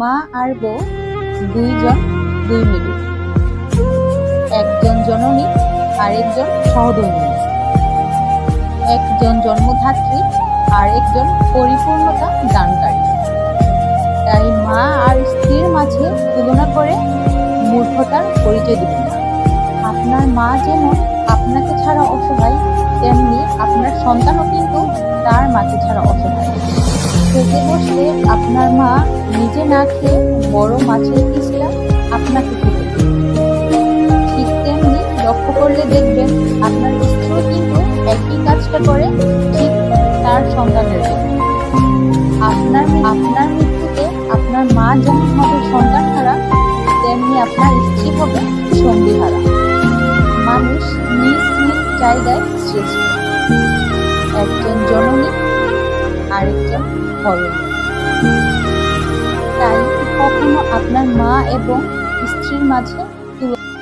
মা আর বউ, দুইজন, দুই মেরু একজন জননী, আরেকজন সহধর্মিণী একজন জন্মধাত্রী আর একজন পরিপূর্ণতা দানকারী। তাই মা আর স্ত্রীর মাঝে তুলনা করে মূর্খতার পরিচয় দেবেন না। আপনার মা যেমন আপনাকে ছাড়া অসহায়, তেমনি আপনার সন্তানও কিন্তু তার মাকে ছাড়া অসহায়। খেতে বসলে আপনার মা নিজে না খেয়ে বড় মাছের পিসটা আপনাকে খেতে ঠিক তেমনি লক্ষ্য করলে দেখবেন আপনার স্ত্রীও কিন্তু একই কাজটা করে, ঠিক তার সন্তানের জন্য। আপনার আপনার মৃত্যুতে আপনার মা যেমন হবে সন্তান হারা, তেমনি আপনার স্ত্রী হবে সঙ্গী হারা। মানুষ নিজ নিজ জায়গায় শ্রেষ্ঠ। একজন জননী, আরেকজন ধরনী এবং স্ত্রীর মাঝে তুলনা